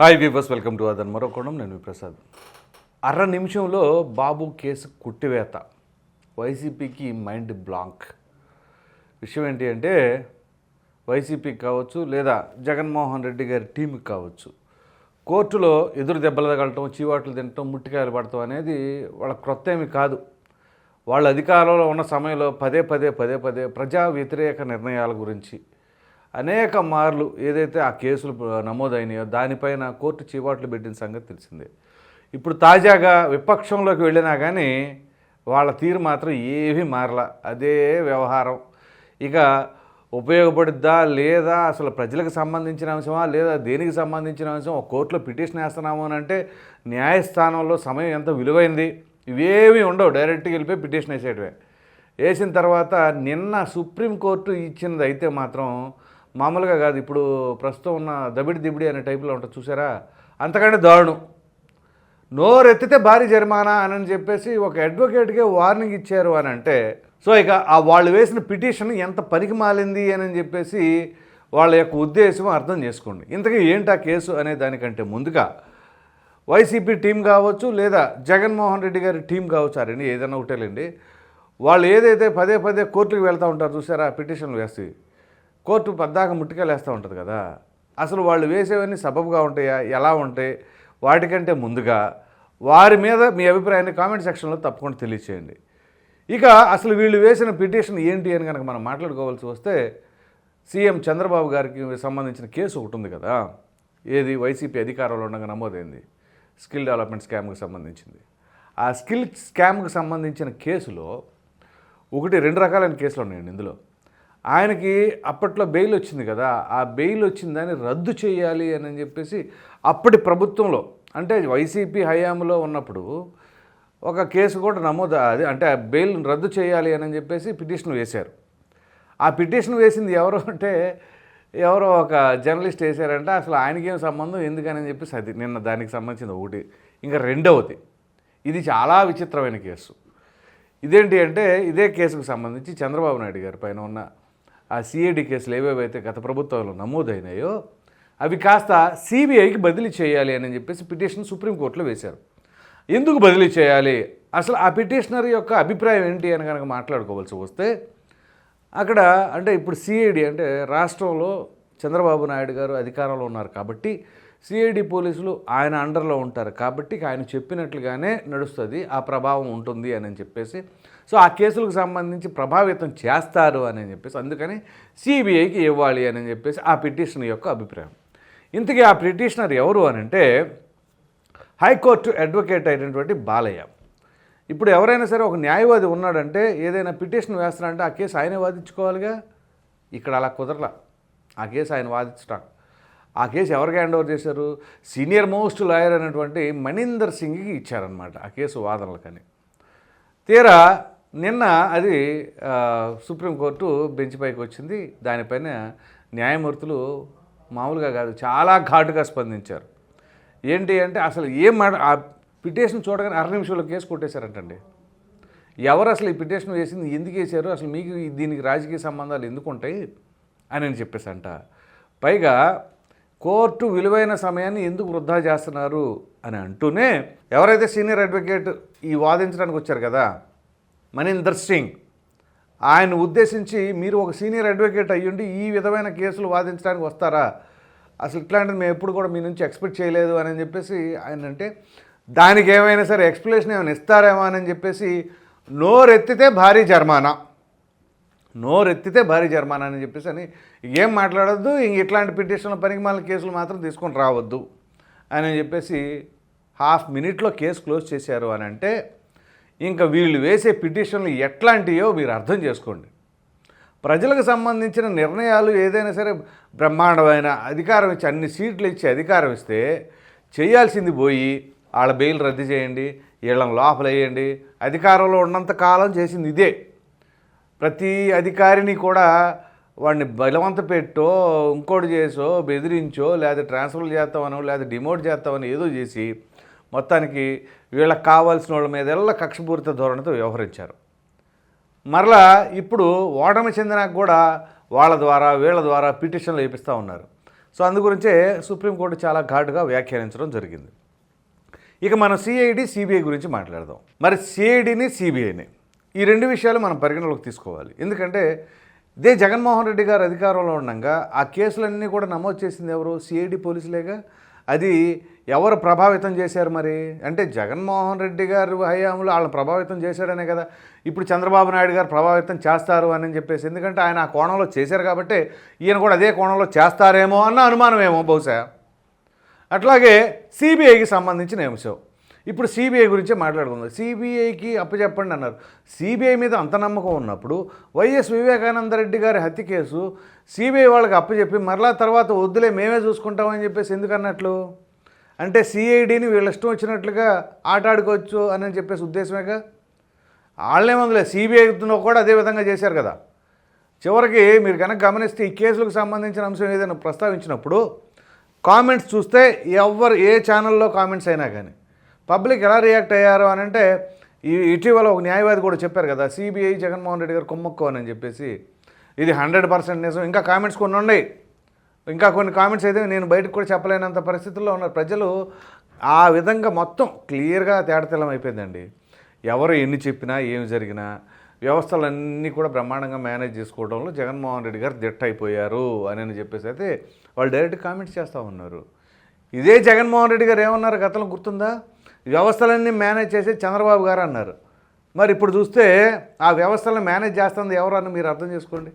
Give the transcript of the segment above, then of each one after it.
Hi viewers welcome to అదన్ మరొకడం నేను ప్రసాద్ అర నిమిషంలో బాబు కేసు కుట్టివేత. వైసీపీకి మైండ్ బ్లాంక్. విషయం ఏంటి అంటే వైసీపీకి కావచ్చు లేదా జగన్మోహన్ రెడ్డి గారి టీంకి కావచ్చు. కోర్టులో ఎదురు దెబ్బలు తగలటం చీవాట్లు తినటం ముట్టికాయలు పడటం అనేది వాళ్ళ క్రొత్త ఏమి కాదు. వాళ్ళ అధికారంలో ఉన్న సమయంలో పదే పదే పదే పదే ప్రజా వ్యతిరేక నిర్ణయాల గురించి అనేక మార్లు ఏదైతే ఆ కేసులు నమోదైనాయో దానిపైన కోర్టు చీవాట్లు పెట్టిన సంగతి తెలిసిందే. ఇప్పుడు తాజాగా విపక్షంలోకి వెళ్ళినా కానీ వాళ్ళ తీరు మాత్రం ఏమీ మారల. అదే వ్యవహారం. ఇక ఉపయోగపడుద్దా లేదా అసలు ప్రజలకు సంబంధించిన అంశమా లేదా దేనికి సంబంధించిన అంశం ఒక కోర్టులో పిటిషన్ వేస్తున్నాము అని అంటే న్యాయస్థానంలో సమయం ఎంత విలువైంది? ఇవేమీ ఉండవు. డైరెక్ట్గా వెళ్ళిపోయి పిటిషన్ వేసేటవే వేసిన తర్వాత నిన్న సుప్రీంకోర్టు ఇచ్చినది అయితే మాత్రం మామూలుగా కాదు. ఇప్పుడు ప్రస్తుతం ఉన్న దబిడి దిబిడి అనే టైప్లో ఉంటుంది. చూసారా? అంతకంటే దారుణం. నోరెత్తితే భారీ జరిమానా అని చెప్పేసి ఒక అడ్వకేట్కే వార్నింగ్ ఇచ్చారు అని అంటే సో ఇక ఆ వాళ్ళు వేసిన పిటిషన్ ఎంత పనికి మాలింది అని చెప్పేసి వాళ్ళ యొక్క ఉద్దేశం అర్థం చేసుకోండి. ఇంతకీ ఏంటి ఆ కేసు అనే దానికంటే ముందుగా వైసీపీ టీం కావచ్చు లేదా జగన్మోహన్ రెడ్డి గారి టీం కావచ్చు ఆ ఏదైనా ఒకటేలేండి. వాళ్ళు ఏదైతే పదే పదే కోర్టుకు వెళ్తూ ఉంటారు చూసారా? పిటిషన్లు వేస్తే కోర్టు పద్దాక ముట్టుకెళ్ళేస్తూ వేస్తూ ఉంటుంది కదా. అసలు వాళ్ళు వేసేవన్నీ సబబుగా ఉంటాయా? ఎలా ఉంటాయి? వాటికంటే ముందుగా వారి మీద మీ అభిప్రాయాన్ని కామెంట్ సెక్షన్లో తప్పకుండా తెలియచేయండి. ఇక అసలు వీళ్ళు వేసిన పిటిషన్ ఏంటి అని కనుక మనం మాట్లాడుకోవాల్సి వస్తే సీఎం చంద్రబాబు గారికి సంబంధించిన కేసు ఒకటి ఉంది కదా. ఏది? వైసీపీ అధికారంలో ఉండగా నమోదైంది. స్కిల్ డెవలప్మెంట్ స్కామ్కి సంబంధించింది. ఆ స్కిల్ స్కామ్కి సంబంధించిన కేసులో ఒకటి రెండు రకాలైన కేసులు ఉన్నాయండి ఇందులో. ఆయనకి అప్పట్లో బెయిల్ వచ్చింది కదా ఆ బెయిల్ వచ్చిన దాన్ని రద్దు చేయాలి అని చెప్పేసి అప్పటి ప్రభుత్వంలో అంటే వైసీపీ హయాంలో ఉన్నప్పుడు ఒక కేసు కూడా నమోదు అది అంటే ఆ బెయిల్ రద్దు చేయాలి అని చెప్పేసి పిటిషన్ వేశారు. ఆ పిటిషన్ వేసింది ఎవరు అంటే ఎవరో ఒక జర్నలిస్ట్ వేశారంటే అసలు ఆయనకేం సంబంధం ఎందుకని చెప్పేసి అది నిన్న దానికి సంబంధించింది ఒకటి ఇంకా రెండవది ఇది చాలా విచిత్రమైన కేసు. ఇదేంటి అంటే ఇదే కేసుకు సంబంధించి చంద్రబాబు నాయుడు గారి పైన ఉన్న ఆ సిఐడి కేసులు ఏవేవైతే గత ప్రభుత్వంలో నమోదైనాయో అవి కాస్త సిబిఐకి బదిలీ చేయాలి అని చెప్పేసి పిటిషన్ సుప్రీంకోర్టులో వేశారు. ఎందుకు బదిలీ చేయాలి? అసలు ఆ పిటిషనర్ యొక్క అభిప్రాయం ఏంటి అని కనుక మాట్లాడుకోవాల్సి వస్తే అక్కడ అంటే ఇప్పుడు సిఐడి అంటే రాష్ట్రంలో చంద్రబాబు నాయుడు గారు అధికారంలో ఉన్నారు కాబట్టి సిఐడి పోలీసులు ఆయన అండర్లో ఉంటారు. కాబట్టి ఆయన చెప్పినట్లుగానే నడుస్తుంది. ఆ ప్రభావం ఉంటుంది అని చెప్పేసి. సో ఆ కేసులకు సంబంధించి ప్రభావితం చేస్తారు అని చెప్పేసి. అందుకని సిబిఐకి ఇవ్వాలి అని చెప్పేసి ఆ పిటిషన్ యొక్క అభిప్రాయం. ఇంతకీ ఆ పిటిషనర్ ఎవరు అని అంటే హైకోర్టు అడ్వకేట్ అయినటువంటి బాలయ్య. ఇప్పుడు ఎవరైనా సరే ఒక న్యాయవాది ఉన్నాడంటే ఏదైనా పిటిషన్ వేస్తారంటే ఆ కేసు ఆయనే వాదించుకోవాలిగా? ఇక్కడ అలా కుదరలా. ఆ కేసు ఆయన వాదించడం ఆ కేసు ఎవరికి హ్యాండ్ ఓవర్ చేశారు? సీనియర్ మోస్ట్ లాయర్ అయినటువంటి మణీందర్ సింగ్కి ఇచ్చారనమాట ఆ కేసు వాదనలకని. తీరా నిన్న అది సుప్రీంకోర్టు బెంచ్ పైకి వచ్చింది. దానిపైన న్యాయమూర్తులు మామూలుగా కాదు చాలా ఘాటుగా స్పందించారు. ఏంటి అంటే అసలు ఏం మాట ఆ పిటిషన్ చూడగానే అర నిమిషంలో కేసు కొట్టేశారంటండి. ఎవరు అసలు ఈ పిటిషన్ వేసింది ఎందుకు వేశారు అసలు మీకు దీనికి రాజకీయ సంబంధాలు ఎందుకు ఉంటాయి అని నేను చెప్పేసంట. పైగా కోర్టు విలువైన సమయాన్ని ఎందుకు వృధా చేస్తున్నారు అని అంటూనే ఎవరైతే సీనియర్ అడ్వకేట్ ఈ వాదించడానికి వచ్చారు కదా మనీందర్ సింగ్ ఆయన ఉద్దేశించి మీరు ఒక సీనియర్ అడ్వకేట్ అయ్యుండి ఈ విధమైన కేసులు వాదించడానికి వస్తారా? అసలు ఇట్లాంటిది మేము ఎప్పుడు కూడా మీ నుంచి ఎక్స్పెక్ట్ చేయలేదు అని చెప్పేసి ఆయన అంటే దానికి ఏమైనా సరే ఎక్స్ప్లెనేషన్ ఏమైనా ఇస్తారేమో అని చెప్పేసి నోరెత్తితే భారీ జరిమానా. నోరెత్తితే భారీ జరిమానా అని చెప్పేసి అని ఏం మాట్లాడొద్దు ఇంక ఇట్లాంటి పిటిషన్ల పనికి మాలిన కేసులు మాత్రం తీసుకొని రావద్దు అని చెప్పేసి హాఫ్ మినిట్లో కేసు క్లోజ్ చేశారు అని అంటే ఇంకా వీళ్ళు వేసే పిటిషన్లు ఎట్లాంటివో మీరు అర్థం చేసుకోండి. ప్రజలకు సంబంధించిన నిర్ణయాలు ఏదైనా సరే బ్రహ్మాండమైన అధికారం ఇచ్చి అన్ని సీట్లు ఇచ్చి అధికారం ఇస్తే చేయాల్సింది పోయి వాళ్ళ బెయిల్ రద్దు చేయండి వీళ్ళని లోపల వేయండి అధికారంలో ఉన్నంత కాలం చేసింది ఇదే. ప్రతి అధికారిని కూడా వాడిని బలవంత పెట్టో ఇంకోటి చేసో బెదిరించో లేదా ట్రాన్స్ఫర్ చేస్తామనో లేదా డిమోట్ చేస్తామని ఏదో చేసి మొత్తానికి వీళ్ళకి కావాల్సిన వాళ్ళ మీద ఎల్ల కక్షపూరిత ధోరణితో వ్యవహరించారు. మరలా ఇప్పుడు ఓటమి చెందినాక కూడా వాళ్ళ ద్వారా వీళ్ళ ద్వారా పిటిషన్లు వేపిస్తూ ఉన్నారు. సో అందు గురించే సుప్రీంకోర్టు చాలా ఘాటుగా వ్యాఖ్యానించడం జరిగింది. ఇక మనం సిఐడి సిబిఐ గురించి మాట్లాడదాం. మరి సిఐడిని సిబిఐని ఈ రెండు విషయాలు మనం పరిగణలోకి తీసుకోవాలి. ఎందుకంటే ఇదే జగన్మోహన్ రెడ్డి గారు అధికారంలో ఉండగా ఆ కేసులన్నీ కూడా నమోదు చేసింది ఎవరు? సిఐడి పోలీసులేగా? అది ఎవరు ప్రభావితం చేశారు మరి? అంటే జగన్మోహన్ రెడ్డి గారు హయాంలో వాళ్ళని ప్రభావితం చేశాడనే కదా. ఇప్పుడు చంద్రబాబు నాయుడు గారు ప్రభావితం చేస్తారు అని చెప్పేసి. ఎందుకంటే ఆయన ఆ కోణంలో చేశారు కాబట్టి ఈయన కూడా అదే కోణంలో చేస్తారేమో అన్న అనుమానమేమో బహుశా. అట్లాగే సిబిఐకి సంబంధించిన అంశం. ఇప్పుడు సిబిఐ గురించే మాట్లాడుకుందాం. సిబిఐకి అప్పచెప్పండి అన్నారు. సిబిఐ మీద అంత నమ్మకం ఉన్నప్పుడు వైఎస్ వివేకానంద రెడ్డి గారి హత్య కేసు సిబిఐ వాళ్ళకి అప్పచెప్పి మరలా తర్వాత వద్దులే మేమే చూసుకుంటామని చెప్పేసి ఎందుకన్నట్లు అంటే సిఐడిని వీళ్ళ ఇష్టం వచ్చినట్లుగా ఆట ఆడుకోవచ్చు అని చెప్పేసి ఉద్దేశమేగా? వాళ్ళేమందులే సిబిఐతో కూడా అదే విధంగా చేశారు కదా. చివరికి మీరు కనుక గమనిస్తే ఈ కేసులకు సంబంధించిన అంశం ఏదైనా ప్రస్తావించినప్పుడు కామెంట్స్ చూస్తే ఎవరు ఏ ఛానల్లో కామెంట్స్ అయినా కానీ పబ్లిక్ ఎలా రియాక్ట్ అయ్యారు అని అంటే ఈ ఇటీవల ఒక న్యాయవాది కూడా చెప్పారు కదా సిబిఐ జగన్మోహన్ రెడ్డి గారు కుమ్మక్కు అని చెప్పేసి. ఇది హండ్రెడ్ పర్సెంట్ నిజం. ఇంకా కామెంట్స్ కొన్ని ఉన్నాయి. ఇంకా కొన్ని కామెంట్స్ అయితే నేను బయటకు కూడా చెప్పలేనంత పరిస్థితుల్లో ఉన్నారు. ప్రజలు ఆ విధంగా మొత్తం క్లియర్గా తేడతెల్లం అయిపోయిందండి. ఎవరు ఎన్ని చెప్పినా ఏమి జరిగినా వ్యవస్థలన్నీ కూడా బ్రహ్మాండంగా మేనేజ్ చేసుకోవడంలో జగన్మోహన్ రెడ్డి గారు దిట్ అయిపోయారు అని అని చెప్పేసి అయితే వాళ్ళు డైరెక్ట్ కామెంట్స్ చేస్తూ ఉన్నారు. ఇదే జగన్మోహన్ రెడ్డి గారు ఏమన్నారు? గతంలో గుర్తుందా? వ్యవస్థలన్నీ మేనేజ్ చేసే చంద్రబాబు గారు అన్నారు. మరి ఇప్పుడు చూస్తే ఆ వ్యవస్థలను మేనేజ్ చేస్తుంది ఎవరని మీరు అర్థం చేసుకోండి.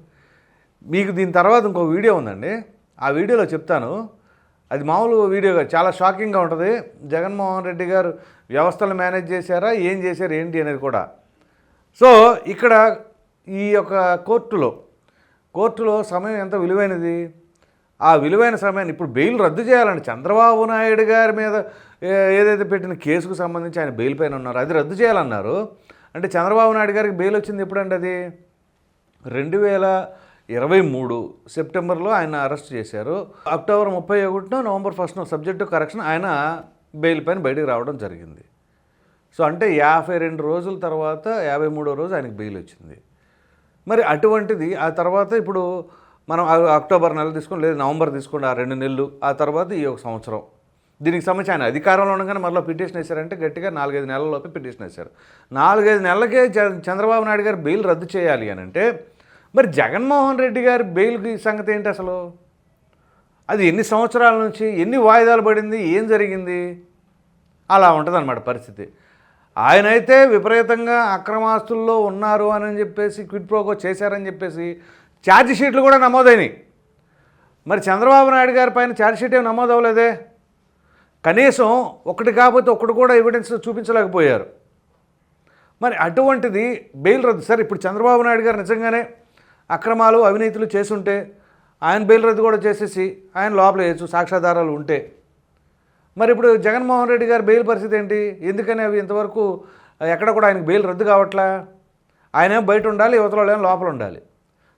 మీకు దీని తర్వాత ఇంకో వీడియో ఉందండి. ఆ వీడియోలో చెప్తాను. అది మామూలు వీడియో చాలా షాకింగ్గా ఉంటుంది. జగన్మోహన్ రెడ్డి గారు వ్యవస్థలు మేనేజ్ చేశారా ఏం చేశారు ఏంటి అనేది కూడా. సో ఇక్కడ ఈ యొక్క కోర్టులో కోర్టులో సమయం ఎంత విలువైనది? ఆ విలువైన సమయాన్ని ఇప్పుడు బెయిల్ రద్దు చేయాలండి. చంద్రబాబు నాయుడు గారి మీద ఏదైతే పెట్టిన కేసుకు సంబంధించి ఆయన బెయిల్ పైన ఉన్నారు అది రద్దు చేయాలన్నారు. అంటే చంద్రబాబు నాయుడు గారికి బెయిల్ వచ్చింది ఎప్పుడండి అది? రెండు వేల ఇరవై మూడు సెప్టెంబర్లో ఆయన అరెస్ట్ చేశారు. అక్టోబర్ ముప్పై ఒకటినో నవంబర్ ఫస్ట్నో సబ్జెక్టు కరెక్షన్ ఆయన బెయిల్ పైన బయటికి రావడం జరిగింది. సో అంటే యాభై రెండు రోజుల తర్వాత యాభై మూడో రోజు ఆయనకు బెయిల్ వచ్చింది. మరి అటువంటిది ఆ తర్వాత ఇప్పుడు మనం అక్టోబర్ నెల తీసుకోండి లేదా నవంబర్ తీసుకోండి ఆ రెండు నెలలు ఆ తర్వాత ఈ ఒక సంవత్సరం దీనికి సంబంధించి ఆయన అధికారంలో ఉండగానే మరలా పిటిషన్ వేశారంటే గట్టిగా నాలుగైదు నెలల్లోపే పిటిషన్ వేశారు. నాలుగైదు నెలలకే చ- చంద్రబాబు నాయుడు గారు బెయిల్ రద్దు చేయాలి అని అంటే మరి జగన్మోహన్ రెడ్డి గారి బెయిల్కి సంగతి ఏంటి అసలు? అది ఎన్ని సంవత్సరాల నుంచి ఎన్ని వాయిదాలు పడింది ఏం జరిగింది? అలా ఉంటుందన్నమాట పరిస్థితి. ఆయనైతే విపరీతంగా అక్రమాస్తుల్లో ఉన్నారు అని చెప్పేసి క్విట్ ప్రోకో చేశారని చెప్పేసి ఛార్జ్ షీట్లు కూడా నమోదైనాయి. మరి చంద్రబాబు నాయుడు గారి పైన ఛార్జ్ షీట్ ఏమి నమోదు కనీసం ఒకటి కాకపోతే ఒకటి కూడా ఎవిడెన్స్ చూపించలేకపోయారు. మరి అటువంటిది బెయిల్ రద్దు. సార్ ఇప్పుడు చంద్రబాబు నాయుడు గారు నిజంగానే అక్రమాలు అవినీతులు చేసుంటే ఆయన బెయిల్ రద్దు కూడా చేసేసి ఆయన లోపల వేయచ్చు సాక్ష్యాధారాలు ఉంటే. మరి ఇప్పుడు జగన్మోహన్ రెడ్డి గారి బెయిల్ పరిస్థితి ఏంటి? ఎందుకని అవి ఇంతవరకు ఎక్కడ కూడా ఆయనకు బెయిల్ రద్దు కావట్లా? ఆయన బయట ఉండాలి యువతలో ఏమో లోపల ఉండాలి.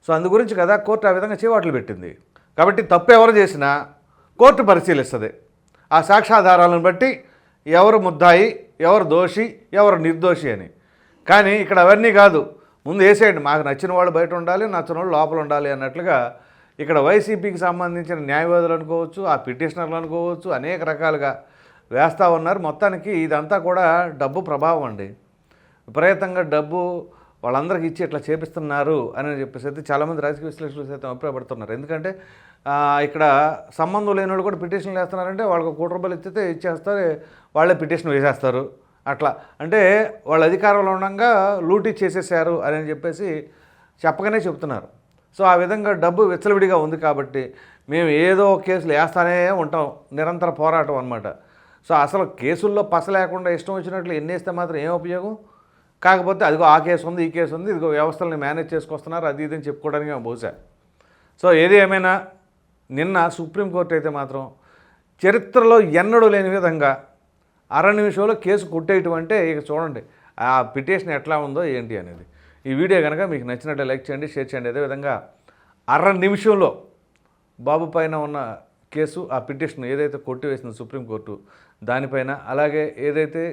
సో అందు గురించి కదా కోర్టు ఆ విధంగా చేవాట్లు పెట్టింది. కాబట్టి తప్పు ఎవరు చేసినా కోర్టు పరిశీలిస్తుంది. ఆ సాక్ష్యాధారాలను బట్టి ఎవరు ముద్దాయి ఎవరు దోషి ఎవరు నిర్దోషి అని. కానీ ఇక్కడ అవన్నీ కాదు. ముందు వేసేయండి. మాకు నచ్చిన వాళ్ళు బయట ఉండాలి నచ్చిన వాళ్ళు లోపల ఉండాలి అన్నట్లుగా ఇక్కడ వైసీపీకి సంబంధించిన న్యాయవాదులు అనుకోవచ్చు ఆ పిటిషనర్లు అనుకోవచ్చు అనేక రకాలుగా వేస్తూ ఉన్నారు. మొత్తానికి ఇదంతా కూడా డబ్బు ప్రభావం అండి. విపరీతంగా డబ్బు వాళ్ళందరికీ ఇచ్చి ఇట్లా చేపిస్తున్నారు అని చెప్పేసి అయితే చాలామంది రాజకీయ విశ్లేషకులు సైతం అభిప్రాయపడుతున్నారు. ఎందుకంటే ఇక్కడ సంబంధం లేని వాళ్ళు కూడా పిటిషన్లు వేస్తున్నారంటే వాళ్ళకి కోటి రూపాయలు ఇచ్చితే ఇచ్చేస్తారు వాళ్ళే పిటిషన్ వేసేస్తారు. అట్లా. అంటే వాళ్ళ అధికారంలో ఉండగా లూటీ చేసేసారు అని చెప్పేసి చెప్పగానే చెప్తున్నారు. సో ఆ విధంగా డబ్బు విచ్చలవిడిగా ఉంది కాబట్టి మేము ఏదో కేసులు వేస్తానే ఉంటాం. నిరంతర పోరాటం అనమాట సో అసలు కేసుల్లో పస లేకుండా ఇష్టం వచ్చినట్లు ఎన్నేస్తే మాత్రం ఏం ఉపయోగం? కాకపోతే అదిగో ఆ కేసు ఉంది ఈ కేసు ఉంది ఇదిగో వ్యవస్థల్ని మేనేజ్ చేసుకొస్తున్నారు అది ఇది అని చెప్పుకోవడానికి బహుశా. సో ఏది ఏమైనా నిన్న సుప్రీంకోర్టు అయితే మాత్రం చరిత్రలో ఎన్నడూ లేని విధంగా అర నిమిషంలో కేసు కొట్టేయటం అంటే ఇక చూడండి ఆ పిటిషన్ ఎట్లా ఉందో ఏంటి అనేది. ఈ వీడియో కనుక మీకు నచ్చినట్టు లైక్ చేయండి షేర్ చేయండి. అదేవిధంగా అర నిమిషంలో బాబు పైన ఉన్న కేసు ఆ పిటిషన్ ఏదైతే కొట్టివేసింది సుప్రీంకోర్టు దానిపైన అలాగే ఏదైతే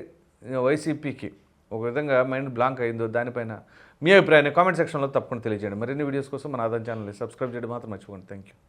వైసీపీకి ఒక విధంగా మైండ్ బ్లాంక్ అయిందో దానిపైన మీ అభిప్రాయాన్ని కామెంట్ సెక్షన్లో తప్పకుండా తెలియజేయండి. మరిన్ని వీడియోస్ కోసం మన ఆదాయం ఛానల్ని సబ్స్క్రైబ్ చేయడం మాత్రం మర్చిపోండి థ్యాంక్ యూ